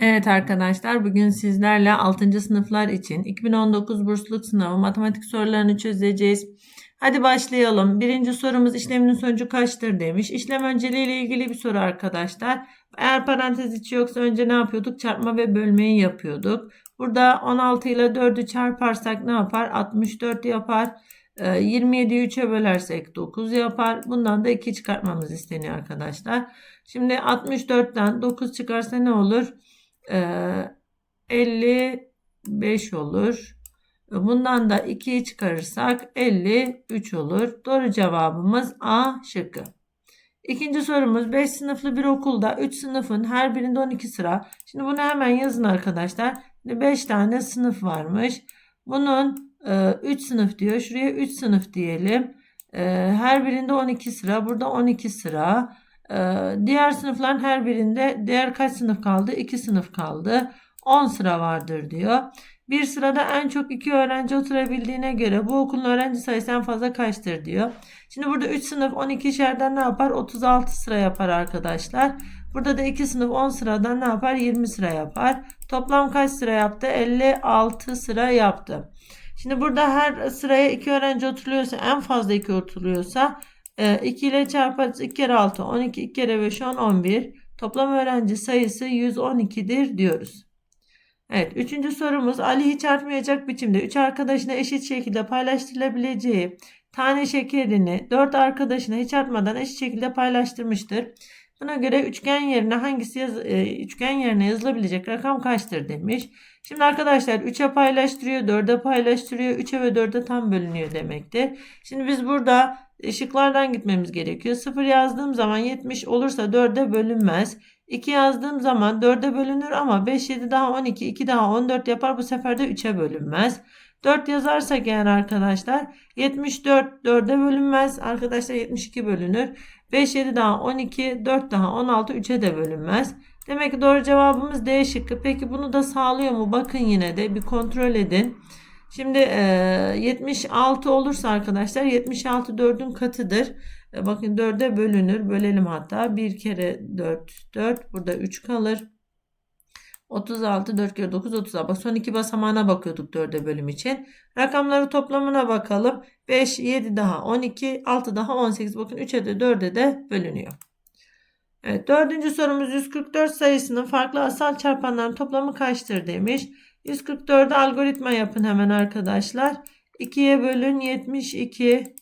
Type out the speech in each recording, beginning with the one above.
Evet arkadaşlar bugün sizlerle 6. sınıflar için 2019 bursluluk sınavı matematik sorularını çözeceğiz. Hadi başlayalım. Birinci sorumuz işleminin sonucu kaçtır demiş. İşlem önceliği ile ilgili bir soru arkadaşlar. Eğer parantez içi yoksa önce ne yapıyorduk? Çarpma ve bölmeyi yapıyorduk. Burada 16 ile 4'ü çarparsak ne yapar? 64 yapar. 27'yi 3'e bölersek 9 yapar. Bundan da 2 çıkartmamız isteniyor arkadaşlar. Şimdi 64'ten 9 çıkarsa ne olur? Ee, 55 olur. Bundan da 2'yi çıkarırsak 53 olur. Doğru cevabımız A şıkkı. İkinci sorumuz 5 sınıflı bir okulda 3 sınıfın her birinde 12 sıra. Şimdi bunu hemen yazın arkadaşlar. 5 tane sınıf varmış. Bunun 3 sınıf diyor. Şuraya 3 sınıf diyelim. E, her birinde 12 sıra. Burada 12 sıra. Ee, diğer sınıfların her birinde diğer kaç sınıf kaldı? 2 sınıf kaldı. 10 sıra vardır diyor. Bir sırada en çok 2 öğrenci oturabildiğine göre bu okulun öğrenci sayısı en fazla kaçtır diyor. Şimdi burada 3 sınıf 12 şerden ne yapar? 36 sıra yapar arkadaşlar. Burada da 2 sınıf 10 sıradan ne yapar? 20 sıra yapar. Toplam kaç sıra yaptı? 56 sıra yaptı. Şimdi burada her sıraya 2 öğrenci oturuyorsa en fazla 2 oturuyorsa 2 ile çarparız 2 kere 6 12 2 kere 5 10 11 toplam öğrenci sayısı 112'dir diyoruz. Evet üçüncü sorumuz Ali hiç artmayacak biçimde 3 arkadaşına eşit şekilde paylaştırılabileceği tane şekerini 4 arkadaşına hiç artmadan eşit şekilde paylaştırmıştır. Buna göre üçgen yerine hangisi yaz, e, üçgen yerine yazılabilecek rakam kaçtır demiş. Şimdi arkadaşlar 3'e paylaştırıyor, 4'e paylaştırıyor, 3'e ve 4'e tam bölünüyor demektir. Şimdi biz burada şıklardan gitmemiz gerekiyor. 0 yazdığım zaman 70 olursa 4'e bölünmez. 2 yazdığım zaman 4'e bölünür ama 5, 7 daha 12, 2 daha 14 yapar. Bu sefer de 3'e bölünmez. 4 yazarsak eğer arkadaşlar 74 4'e bölünmez. Arkadaşlar 72 bölünür. 5, 7 daha 12, 4 daha 16, 3'e de bölünmez. Demek ki doğru cevabımız D şıkkı. Peki bunu da sağlıyor mu? Bakın yine de bir kontrol edin. Şimdi e, 76 olursa arkadaşlar 76 4'ün katıdır. E, bakın 4'e bölünür. Bölelim hatta. 1 kere 4 4. Burada 3 kalır. 36 4 kere 9 36. Bak son iki basamağına bakıyorduk 4'e bölüm için. Rakamları toplamına bakalım. 5 7 daha 12 6 daha 18. Bakın 3'e de 4'e de bölünüyor. Evet, dördüncü sorumuz 144 sayısının farklı asal çarpanların toplamı kaçtır demiş. 144'ü algoritma yapın hemen arkadaşlar. 2'ye bölün 72,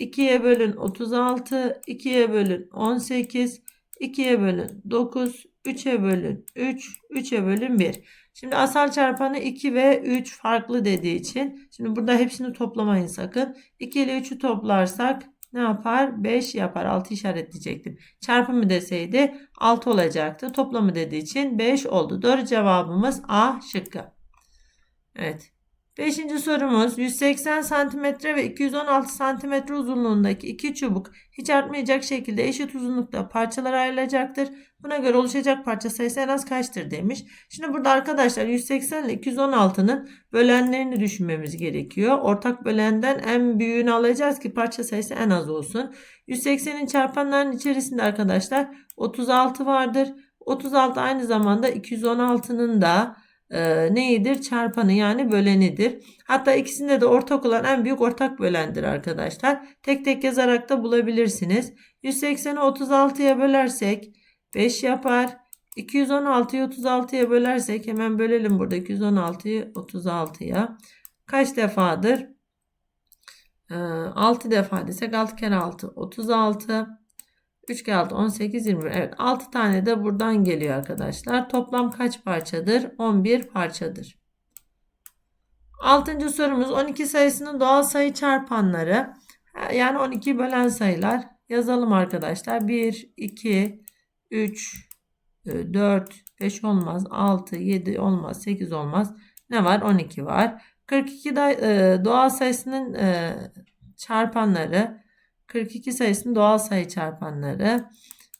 2'ye bölün 36, 2'ye bölün 18, 2'ye bölün 9, 3'e bölün 3, 3'e bölün 1. Şimdi asal çarpanı 2 ve 3 farklı dediği için. Şimdi burada hepsini toplamayın sakın. 2 ile 3'ü toplarsak ne yapar? 5 yapar. 6 işaretleyecektim. Çarpımı deseydi 6 olacaktı. Toplamı dediği için 5 oldu. Doğru cevabımız A şıkkı. Evet. Beşinci sorumuz 180 cm ve 216 cm uzunluğundaki iki çubuk hiç artmayacak şekilde eşit uzunlukta parçalara ayrılacaktır. Buna göre oluşacak parça sayısı en az kaçtır demiş. Şimdi burada arkadaşlar 180 ile 216'nın bölenlerini düşünmemiz gerekiyor. Ortak bölenden en büyüğünü alacağız ki parça sayısı en az olsun. 180'in çarpanlarının içerisinde arkadaşlar 36 vardır. 36 aynı zamanda 216'nın da e, neyidir? Çarpanı yani bölenidir. Hatta ikisinde de ortak olan en büyük ortak bölendir arkadaşlar. Tek tek yazarak da bulabilirsiniz. 180'i 36'ya bölersek 5 yapar. 216'yı 36'ya bölersek hemen bölelim burada 216'yı 36'ya. Kaç defadır? 6 defa desek 6 kere 6 36. 3 kere 6 18 21. Evet 6 tane de buradan geliyor arkadaşlar. Toplam kaç parçadır? 11 parçadır. Altıncı sorumuz 12 sayısının doğal sayı çarpanları. Yani 12 bölen sayılar. Yazalım arkadaşlar. 1, 2, 3, 4, 5 olmaz. 6, 7 olmaz. 8 olmaz. Ne var? 12 var. 42 da, e, doğal sayısının e, çarpanları 42 sayısının doğal sayı çarpanları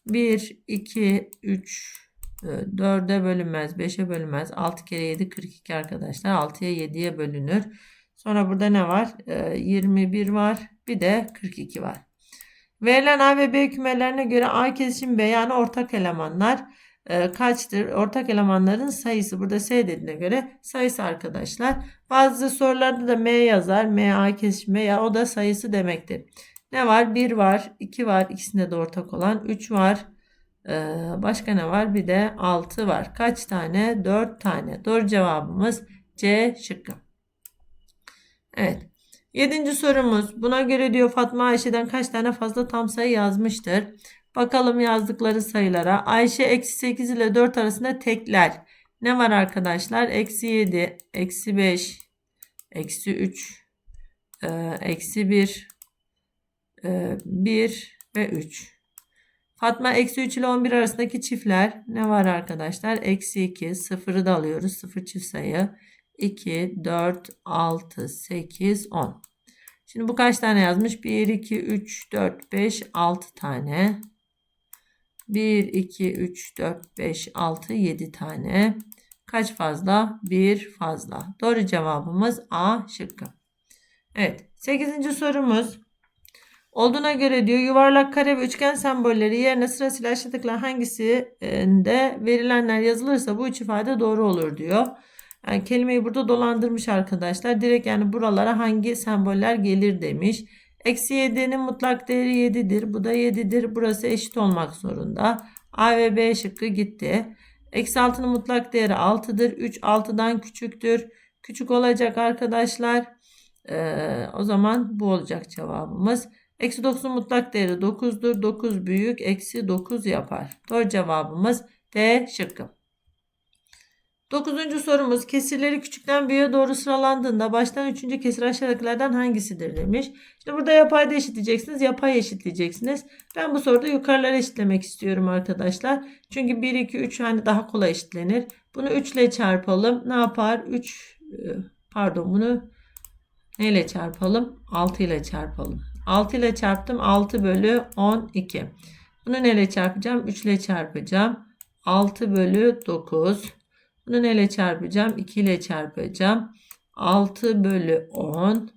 1, 2, 3, 4'e bölünmez, 5'e bölünmez. 6 kere 7 42 arkadaşlar. 6'ya 7'ye bölünür. Sonra burada ne var? 21 ee, var. Bir de 42 var. Verilen A ve B kümelerine göre A kesişim B yani ortak elemanlar e, kaçtır? Ortak elemanların sayısı. Burada S dediğine göre sayısı arkadaşlar. Bazı sorularda da M yazar. M A kesişme ya o da sayısı demektir. Ne var? 1 var, 2 var. İkisinde de ortak olan 3 var. Ee, başka ne var? Bir de 6 var. Kaç tane? 4 tane. Doğru cevabımız C şıkkı. Evet. Yedinci sorumuz. Buna göre diyor Fatma Ayşe'den kaç tane fazla tam sayı yazmıştır? Bakalım yazdıkları sayılara. Ayşe eksi 8 ile 4 arasında tekler. Ne var arkadaşlar? Eksi 7, eksi 5, eksi 3, e, eksi 1, 1 ve 3. Fatma eksi 3 ile 11 arasındaki çiftler ne var arkadaşlar? Eksi 2, 0'ı da alıyoruz. 0 çift sayı. 2, 4, 6, 8, 10. Şimdi bu kaç tane yazmış? 1, 2, 3, 4, 5, 6 tane. 1, 2, 3, 4, 5, 6, 7 tane. Kaç fazla? 1 fazla. Doğru cevabımız A şıkkı. Evet. 8. sorumuz. Olduğuna göre diyor yuvarlak, kare ve üçgen sembolleri yerine sırasıyla aşağıdakiler hangisinde verilenler yazılırsa bu üç ifade doğru olur diyor. Yani kelimeyi burada dolandırmış arkadaşlar. Direkt yani buralara hangi semboller gelir demiş. Eksi 7'nin mutlak değeri 7'dir. Bu da 7'dir. Burası eşit olmak zorunda. A ve B şıkkı gitti. Eksi 6'nın mutlak değeri 6'dır. 3 6'dan küçüktür. Küçük olacak arkadaşlar. Ee, o zaman bu olacak cevabımız. Eksi 9'un mutlak değeri 9'dur. 9 büyük. Eksi 9 yapar. Doğru cevabımız D şıkkı. Dokuzuncu sorumuz kesirleri küçükten büyüğe doğru sıralandığında baştan üçüncü kesir aşağıdakilerden hangisidir demiş. Şimdi burada yapayda eşitleyeceksiniz. Yapay eşitleyeceksiniz. Ben bu soruda yukarıları eşitlemek istiyorum arkadaşlar. Çünkü 1, 2, 3 hani daha kolay eşitlenir. Bunu 3 ile çarpalım. Ne yapar? 3 pardon bunu neyle çarpalım? 6 ile çarpalım. 6 ile çarptım. 6 bölü 12. Bunu neyle çarpacağım? 3 ile çarpacağım. 6 bölü 9. Bunu neyle çarpacağım? 2 ile çarpacağım. 6 bölü 10.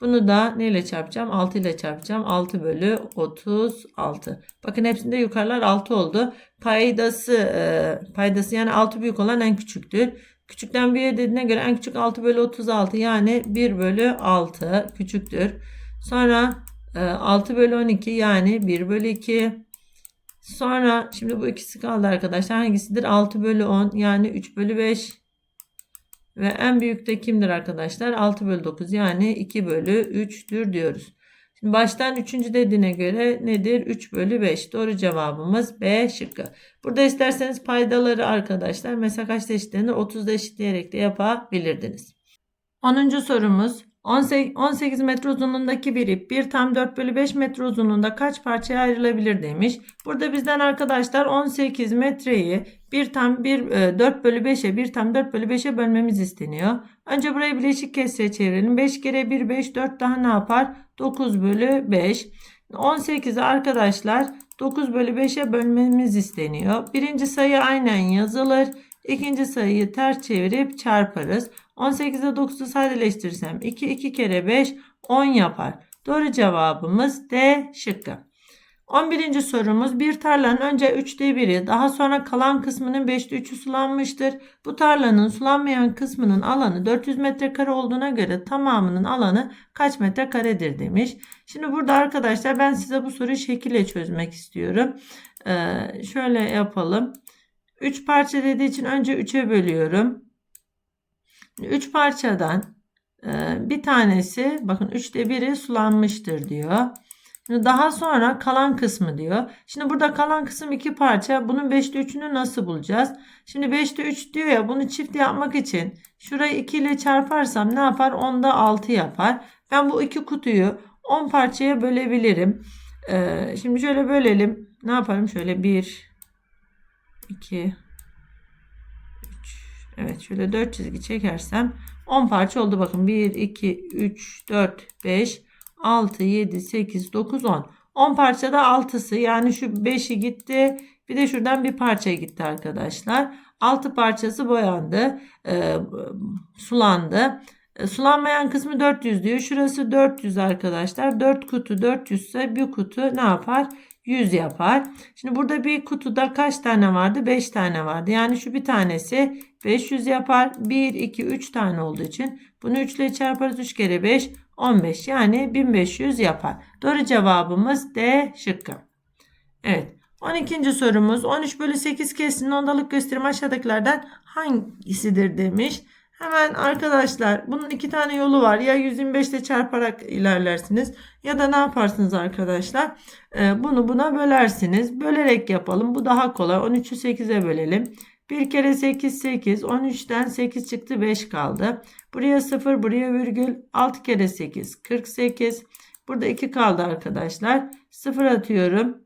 Bunu da neyle çarpacağım? 6 ile çarpacağım. 6 bölü 36. Bakın hepsinde yukarılar 6 oldu. Paydası e, paydası yani 6 büyük olan en küçüktür. Küçükten büyüğe dediğine göre en küçük 6 bölü 36 yani 1 bölü 6 küçüktür. Sonra 6 bölü 12 yani 1 bölü 2. Sonra şimdi bu ikisi kaldı arkadaşlar. Hangisidir? 6 bölü 10 yani 3 bölü 5. Ve en büyük de kimdir arkadaşlar? 6 bölü 9 yani 2 bölü 3'tür diyoruz. Şimdi baştan 3. dediğine göre nedir? 3 bölü 5. Doğru cevabımız B şıkkı. Burada isterseniz paydaları arkadaşlar mesela kaçta eşitlenir? 30'da eşitleyerek de yapabilirdiniz. 10. sorumuz 18 metre uzunluğundaki bir ip 1 tam 4 bölü 5 metre uzunluğunda kaç parçaya ayrılabilir demiş. Burada bizden arkadaşlar 18 metreyi 1 tam 1 4 bölü 5'e 1 tam 4 bölü 5'e bölmemiz isteniyor. Önce burayı bileşik kesre çevirelim. 5 kere 1 5 4 daha ne yapar? 9 bölü 5. 18'i arkadaşlar 9 bölü 5'e bölmemiz isteniyor. Birinci sayı aynen yazılır. İkinci sayıyı ters çevirip çarparız. 18'e 9'u sadeleştirirsem 2 2 kere 5 10 yapar. Doğru cevabımız D şıkkı. 11. sorumuz bir tarlanın önce 3'te 1'i daha sonra kalan kısmının 5'te 3'ü sulanmıştır. Bu tarlanın sulanmayan kısmının alanı 400 metrekare olduğuna göre tamamının alanı kaç metrekaredir demiş. Şimdi burada arkadaşlar ben size bu soruyu şekille çözmek istiyorum. Ee, şöyle yapalım. 3 parça dediği için önce 3'e bölüyorum. 3 parçadan e, bir tanesi bakın 3'te biri sulanmıştır diyor. Şimdi daha sonra kalan kısmı diyor. Şimdi burada kalan kısım iki parça. Bunun 5'te 3'ünü nasıl bulacağız? Şimdi 5'te 3 diyor ya bunu çift yapmak için şurayı 2 ile çarparsam ne yapar? 10'da 6 yapar. Ben bu iki kutuyu 10 parçaya bölebilirim. Ee, şimdi şöyle bölelim. Ne yaparım? Şöyle 1 2 Evet şöyle 4 çizgi çekersem 10 parça oldu. Bakın 1, 2, 3, 4, 5, 6, 7, 8, 9, 10. 10 parçada 6'sı yani şu 5'i gitti. Bir de şuradan bir parça gitti arkadaşlar. 6 parçası boyandı. E, sulandı. E, sulanmayan kısmı 400 diyor. Şurası 400 arkadaşlar. 4 kutu 400 ise bir kutu ne yapar? 100 yapar. Şimdi burada bir kutuda kaç tane vardı? 5 tane vardı. Yani şu bir tanesi 500 yapar. 1, 2, 3 tane olduğu için bunu 3 ile çarparız. 3 kere 5, 15. Yani 1500 yapar. Doğru cevabımız D şıkkı. Evet. 12. sorumuz 13 bölü 8 kesinin ondalık gösterimi aşağıdakilerden hangisidir demiş. Hemen arkadaşlar bunun iki tane yolu var. Ya 125 ile çarparak ilerlersiniz ya da ne yaparsınız arkadaşlar? Ee, bunu buna bölersiniz. Bölerek yapalım. Bu daha kolay. 13'ü 8'e bölelim. 1 kere 8 8. 13'ten 8 çıktı 5 kaldı. Buraya 0 buraya virgül. 6 kere 8 48. Burada 2 kaldı arkadaşlar. 0 atıyorum.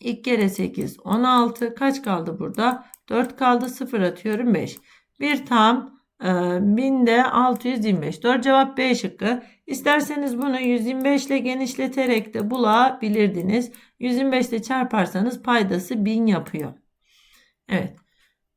2 kere 8 16. Kaç kaldı burada? 4 kaldı. 0 atıyorum 5. Bir tam 1000'de 625. Doğru cevap B şıkkı. İsterseniz bunu 125 ile genişleterek de bulabilirdiniz. 125 ile çarparsanız paydası 1000 yapıyor. Evet.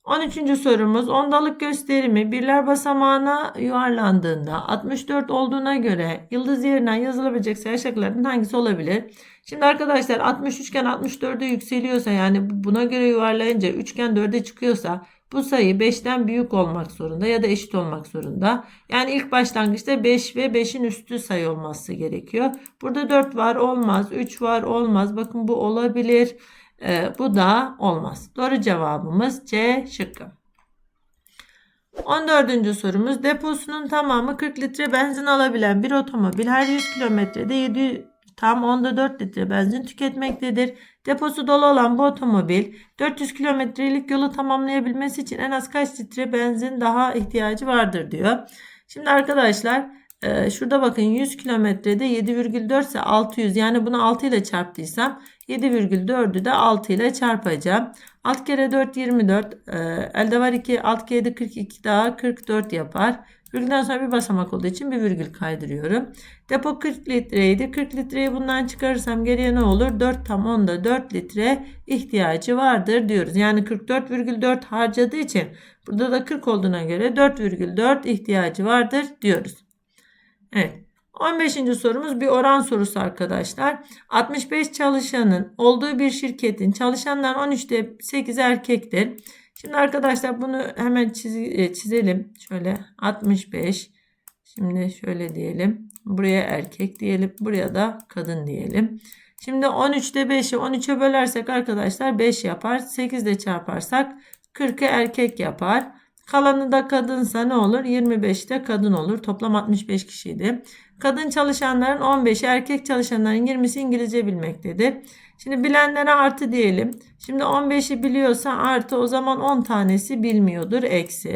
13. sorumuz ondalık gösterimi birler basamağına yuvarlandığında 64 olduğuna göre yıldız yerine yazılabilecek sayı şıklarının hangisi olabilir? Şimdi arkadaşlar 60 üçgen 64'e yükseliyorsa yani buna göre yuvarlayınca üçgen 4'e çıkıyorsa bu sayı 5'ten büyük olmak zorunda ya da eşit olmak zorunda. Yani ilk başlangıçta 5 ve 5'in üstü sayı olması gerekiyor. Burada 4 var olmaz, 3 var olmaz. Bakın bu olabilir. Ee, bu da olmaz. Doğru cevabımız C şıkkı. 14. sorumuz deposunun tamamı 40 litre benzin alabilen bir otomobil her 100 kilometrede 7 tam onda 4 litre benzin tüketmektedir. Deposu dolu olan bu otomobil 400 kilometrelik yolu tamamlayabilmesi için en az kaç litre benzin daha ihtiyacı vardır diyor. Şimdi arkadaşlar e, şurada bakın 100 kilometrede 7,4 ise 600 yani bunu 6 ile çarptıysam 7,4'ü de 6 ile çarpacağım. 6 kere 4 24 e, elde var 2 6 kere 7 42 daha 44 yapar. Virgülden sonra bir basamak olduğu için bir virgül kaydırıyorum. Depo 40 litreydi. 40 litreyi bundan çıkarırsam geriye ne olur? 4 tam onda 4 litre ihtiyacı vardır diyoruz. Yani 44,4 harcadığı için burada da 40 olduğuna göre 4,4 ihtiyacı vardır diyoruz. Evet. 15. sorumuz bir oran sorusu arkadaşlar. 65 çalışanın olduğu bir şirketin çalışanların 13'te 8 erkektir. Şimdi arkadaşlar bunu hemen çiz- çizelim. Şöyle 65. Şimdi şöyle diyelim. Buraya erkek diyelim. Buraya da kadın diyelim. Şimdi 13'te 5'i 13'e bölersek arkadaşlar 5 yapar. 8 ile çarparsak 40'ı erkek yapar. Kalanı da kadınsa ne olur? 25'te kadın olur. Toplam 65 kişiydi. Kadın çalışanların 15'i, erkek çalışanların 20'si İngilizce bilmektedir. Şimdi bilenlere artı diyelim. Şimdi 15'i biliyorsa artı o zaman 10 tanesi bilmiyordur. Eksi.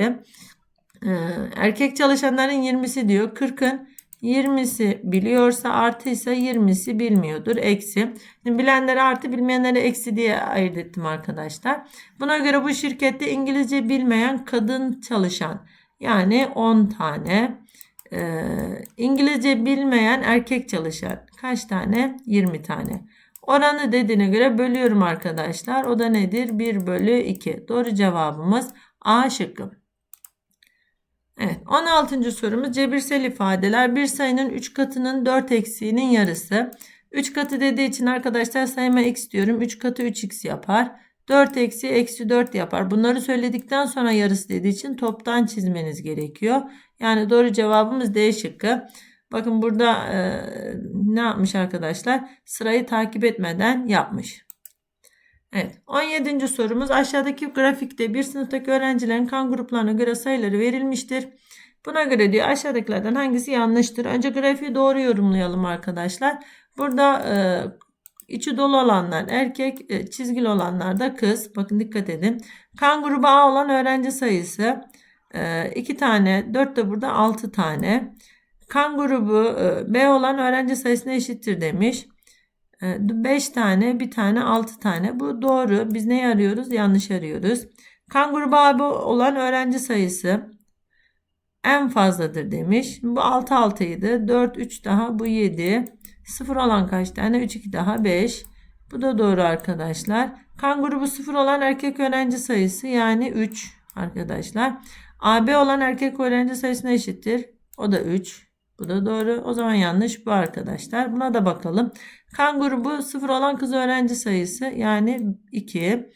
Ee, erkek çalışanların 20'si diyor. 40'ın 20'si biliyorsa artıysa 20'si bilmiyordur. Eksi. Şimdi bilenlere artı bilmeyenlere eksi diye ayırt ettim arkadaşlar. Buna göre bu şirkette İngilizce bilmeyen kadın çalışan yani 10 tane. Ee, İngilizce bilmeyen erkek çalışan kaç tane? 20 tane. Oranı dediğine göre bölüyorum arkadaşlar. O da nedir? 1 bölü 2. Doğru cevabımız A şıkkı. Evet 16. sorumuz cebirsel ifadeler bir sayının 3 katının 4 eksiğinin yarısı. 3 katı dediği için arkadaşlar sayma x diyorum. 3 katı 3x yapar. 4 eksi eksi 4 yapar. Bunları söyledikten sonra yarısı dediği için toptan çizmeniz gerekiyor. Yani doğru cevabımız D şıkkı. Bakın burada e, ne yapmış arkadaşlar? Sırayı takip etmeden yapmış. Evet 17. sorumuz aşağıdaki grafikte bir sınıftaki öğrencilerin kan gruplarına göre sayıları verilmiştir. Buna göre diyor aşağıdakilerden hangisi yanlıştır? Önce grafiği doğru yorumlayalım arkadaşlar. Burada e, içi dolu olanlar erkek, e, çizgili olanlar da kız. Bakın dikkat edin. Kan grubu A olan öğrenci sayısı 2 e, tane, 4 de burada 6 tane. Kan grubu e, B olan öğrenci sayısına eşittir demiş. 5 tane, bir tane, 6 tane. Bu doğru. Biz ne arıyoruz? Yanlış arıyoruz. Kan grubu AB olan öğrenci sayısı en fazladır demiş. Bu 6 6 idi. 4 3 daha bu 7. 0 olan kaç tane? 3 2 daha 5. Bu da doğru arkadaşlar. Kan grubu 0 olan erkek öğrenci sayısı yani 3 arkadaşlar. AB olan erkek öğrenci sayısına eşittir. O da 3. Bu da doğru. O zaman yanlış bu arkadaşlar. Buna da bakalım. Kan grubu 0 olan kız öğrenci sayısı yani 2.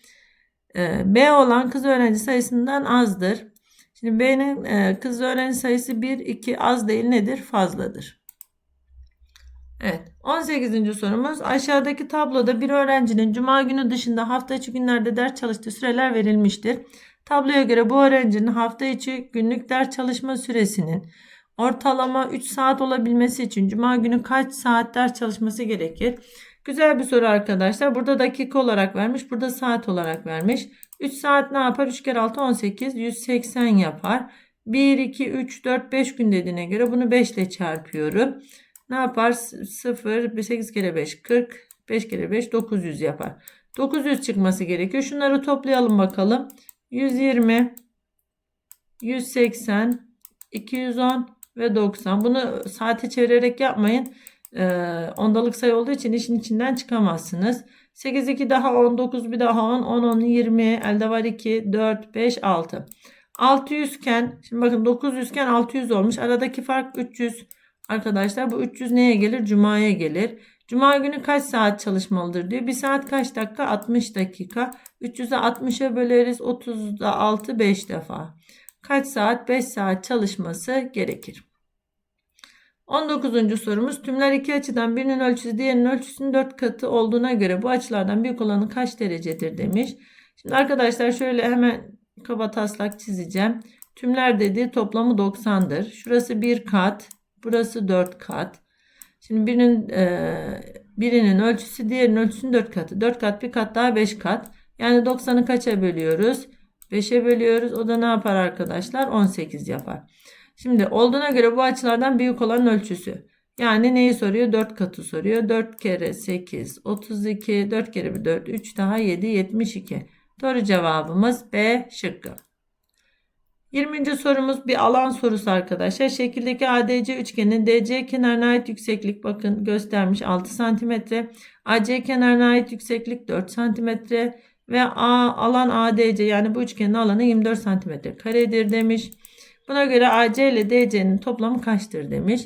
Ee, B olan kız öğrenci sayısından azdır. Şimdi B'nin e, kız öğrenci sayısı 1, 2 az değil nedir? Fazladır. Evet. 18. sorumuz. Aşağıdaki tabloda bir öğrencinin cuma günü dışında hafta içi günlerde ders çalıştığı süreler verilmiştir. Tabloya göre bu öğrencinin hafta içi günlük ders çalışma süresinin ortalama 3 saat olabilmesi için cuma günü kaç saat ders çalışması gerekir? Güzel bir soru arkadaşlar. Burada dakika olarak vermiş. Burada saat olarak vermiş. 3 saat ne yapar? 3 kere 6 18. 180 yapar. 1, 2, 3, 4, 5 gün dediğine göre bunu 5 ile çarpıyorum. Ne yapar? 0, 8 kere 5 40. 5 kere 5 900 yapar. 900 çıkması gerekiyor. Şunları toplayalım bakalım. 120, 180, 210 ve 90. Bunu saate çevirerek yapmayın. Ee, ondalık sayı olduğu için işin içinden çıkamazsınız. 8, 2 daha 19, bir daha 10, 10, 10, 20, elde var 2, 4, 5, 6. 600 iken, şimdi bakın 900 iken 600 olmuş. Aradaki fark 300. Arkadaşlar bu 300 neye gelir? Cuma'ya gelir. Cuma günü kaç saat çalışmalıdır diyor. Bir saat kaç dakika? 60 dakika. 300'e 60'a böleriz. 30'da 6 5 defa. Kaç saat? 5 saat çalışması gerekir. 19. sorumuz tümler iki açıdan birinin ölçüsü diğerinin ölçüsünün 4 katı olduğuna göre bu açılardan büyük olanı kaç derecedir demiş. Şimdi arkadaşlar şöyle hemen kaba taslak çizeceğim. Tümler dediği toplamı 90'dır. Şurası 1 kat, burası 4 kat. Şimdi birinin e, birinin ölçüsü diğerinin ölçüsünün 4 katı. 4 kat bir kat daha 5 kat. Yani 90'ı kaça bölüyoruz? 5'e bölüyoruz. O da ne yapar arkadaşlar? 18 yapar. Şimdi olduğuna göre bu açılardan büyük olan ölçüsü. Yani neyi soruyor? 4 katı soruyor. 4 kere 8 32 4 kere 1 4 3 daha 7 72. Doğru cevabımız B şıkkı. 20. sorumuz bir alan sorusu arkadaşlar. Şekildeki ADC üçgenin DC kenarına ait yükseklik bakın göstermiş 6 cm. AC kenarına ait yükseklik 4 cm ve A, alan ADC yani bu üçgenin alanı 24 cm karedir demiş. Buna göre AC ile DC'nin toplamı kaçtır demiş.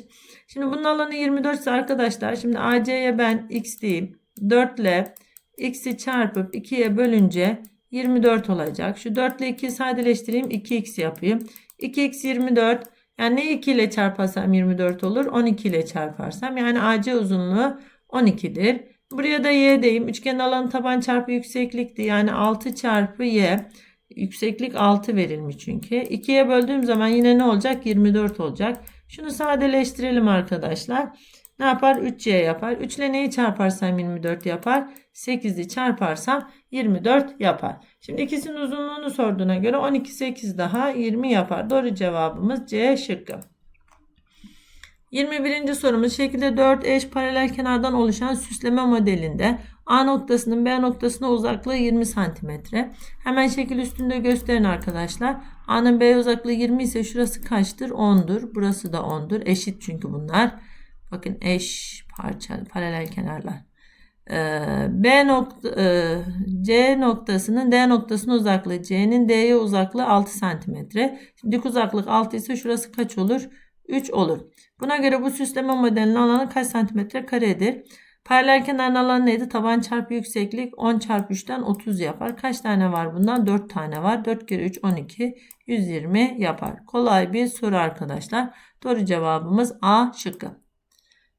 Şimdi bunun alanı 24 ise arkadaşlar şimdi AC'ye ben x diyeyim. 4 ile x'i çarpıp 2'ye bölünce 24 olacak. Şu 4 ile 2'yi sadeleştireyim. 2x yapayım. 2x 24. Yani ne 2 ile çarparsam 24 olur? 12 ile çarparsam. Yani AC uzunluğu 12'dir. Buraya da y deyim. Üçgen alanı taban çarpı yükseklikti. Yani 6 çarpı y. Yükseklik 6 verilmiş çünkü. 2'ye böldüğüm zaman yine ne olacak? 24 olacak. Şunu sadeleştirelim arkadaşlar. Ne yapar? 3y yapar. 3 ile neyi çarparsam 24 yapar. 8'i çarparsam 24 yapar. Şimdi ikisinin uzunluğunu sorduğuna göre 12 8 daha 20 yapar. Doğru cevabımız C şıkkı. 21. sorumuz şekilde 4 eş paralel kenardan oluşan süsleme modelinde A noktasının B noktasına uzaklığı 20 cm. Hemen şekil üstünde gösterin arkadaşlar. A'nın B uzaklığı 20 ise şurası kaçtır? 10'dur. Burası da 10'dur. Eşit çünkü bunlar. Bakın eş parça paralel kenarlar. Ee, B nokta e, C noktasının D noktasına uzaklığı C'nin D'ye uzaklığı 6 cm. Şimdi dik uzaklık 6 ise şurası kaç olur? 3 olur. Buna göre bu süsleme modelinin alanı kaç santimetre karedir? Paralel kenarın alanı neydi? Taban çarpı yükseklik 10 çarpı 3'ten 30 yapar. Kaç tane var bundan? 4 tane var. 4 kere 3 12 120 yapar. Kolay bir soru arkadaşlar. Doğru cevabımız A şıkkı.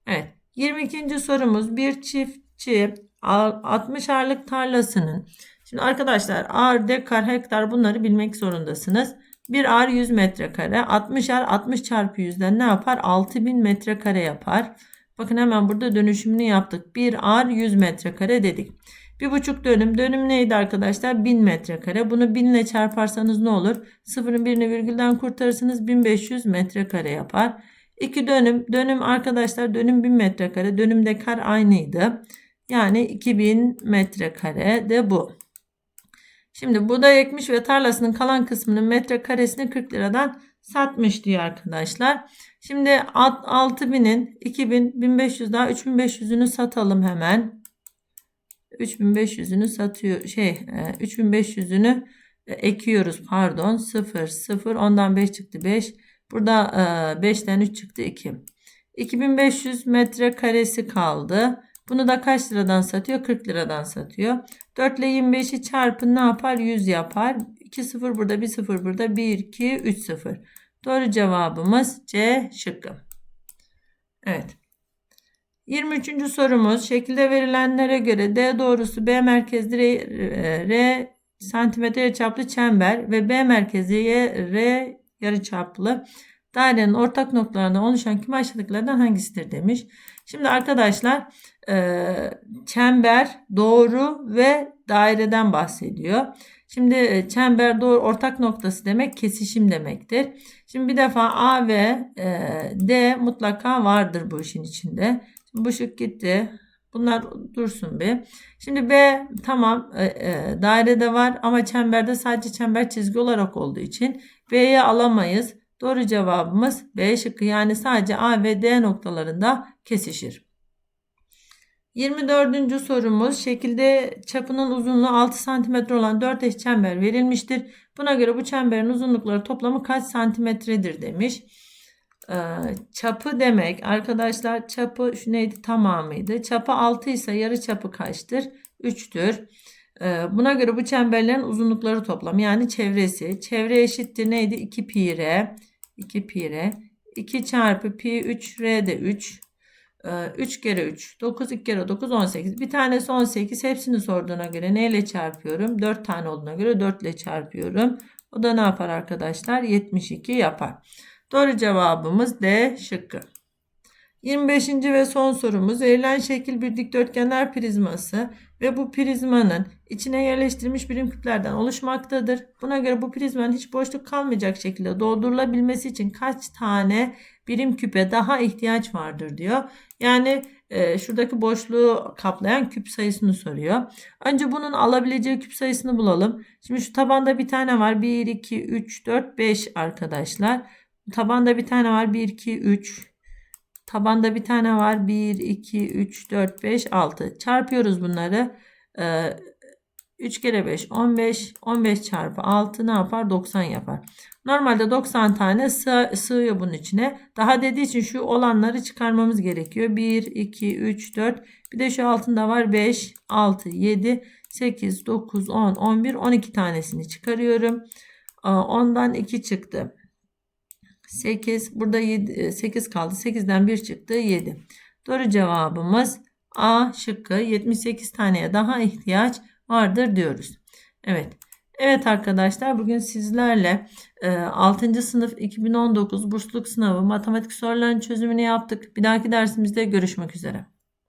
Evet. 22. sorumuz bir çiftçi 60 arlık tarlasının Şimdi arkadaşlar ar, dekar, hektar bunları bilmek zorundasınız. Bir ar 100 metrekare. 60 ar 60 çarpı 100'den ne yapar? 6000 metrekare yapar. Bakın hemen burada dönüşümünü yaptık. Bir ar 100 metrekare dedik. Bir buçuk dönüm. Dönüm neydi arkadaşlar? 1000 metrekare. Bunu 1000 ile çarparsanız ne olur? Sıfırın birini virgülden kurtarırsınız. 1500 metrekare yapar. İki dönüm. Dönüm arkadaşlar dönüm 1000 metrekare. Dönümde kar aynıydı. Yani 2000 metrekare de bu. Şimdi buğday ekmiş ve tarlasının kalan kısmının metrekaresini 40 liradan satmış diyor arkadaşlar. Şimdi 6000'in 2000 1500 daha 3500'ünü satalım hemen. 3500'ünü satıyor şey 3500'ünü ekiyoruz pardon 0 0 ondan 5 çıktı 5 burada 5'ten 3 çıktı 2 2500 metrekaresi kaldı. Bunu da kaç liradan satıyor? 40 liradan satıyor. 4 ile 25'i çarpın ne yapar? 100 yapar. 2 0 burada 1 0 burada 1 2 3 0. Doğru cevabımız C şıkkı. Evet. 23. sorumuz şekilde verilenlere göre D doğrusu B merkezli R, R santimetre çaplı çember ve B merkezi R yarıçaplı dairenin ortak noktalarından oluşan kim aşağıdakilerden hangisidir demiş. Şimdi arkadaşlar e, çember, doğru ve daireden bahsediyor. Şimdi e, çember doğru ortak noktası demek kesişim demektir. Şimdi bir defa A ve e, D mutlaka vardır bu işin içinde. Şimdi bu şık gitti. Bunlar dursun bir. Şimdi B tamam e, e, dairede var ama çemberde sadece çember çizgi olarak olduğu için B'ye alamayız. Doğru cevabımız B şıkkı yani sadece A ve D noktalarında kesişir. 24. sorumuz şekilde çapının uzunluğu 6 cm olan 4 eş çember verilmiştir. Buna göre bu çemberin uzunlukları toplamı kaç santimetredir demiş. Ee, çapı demek arkadaşlar çapı şu neydi tamamıydı. Çapı 6 ise yarı çapı kaçtır? 3'tür. Ee, buna göre bu çemberlerin uzunlukları toplam yani çevresi. Çevre eşittir neydi? 2 pi r. 2 pi r. 2 çarpı pi 3 r de 3. 3 ee, kere 3 9 2 kere 9 18 bir tanesi 18 hepsini sorduğuna göre neyle çarpıyorum? 4 tane olduğuna göre 4 ile çarpıyorum. O da ne yapar arkadaşlar? 72 yapar. Doğru cevabımız D şıkkı. 25. ve son sorumuz. Verilen şekil bir dikdörtgenler prizması ve bu prizmanın içine yerleştirilmiş birim küplerden oluşmaktadır. Buna göre bu prizmanın hiç boşluk kalmayacak şekilde doldurulabilmesi için kaç tane birim küpe daha ihtiyaç vardır diyor. Yani e, şuradaki boşluğu kaplayan küp sayısını soruyor. Önce bunun alabileceği küp sayısını bulalım. Şimdi şu tabanda bir tane var. 1, 2, 3, 4, 5 arkadaşlar. Tabanda bir tane var. 1, 2, 3, Tabanda bir tane var. 1, 2, 3, 4, 5, 6. Çarpıyoruz bunları. Ee, 3 kere 5 15. 15 çarpı 6 ne yapar? 90 yapar. Normalde 90 tane sığ, sığıyor bunun içine. Daha dediği için şu olanları çıkarmamız gerekiyor. 1, 2, 3, 4. Bir de şu altında var 5, 6, 7, 8, 9, 10, 11, 12 tanesini çıkarıyorum. 10'dan 2 çıktı. 8. Burada 7, 8 e, kaldı. 8'den 1 çıktı. 7. Doğru cevabımız A şıkkı 78 taneye daha ihtiyaç vardır diyoruz. Evet. Evet arkadaşlar bugün sizlerle 6. E, sınıf 2019 bursluluk sınavı matematik sorularının çözümünü yaptık. Bir dahaki dersimizde görüşmek üzere.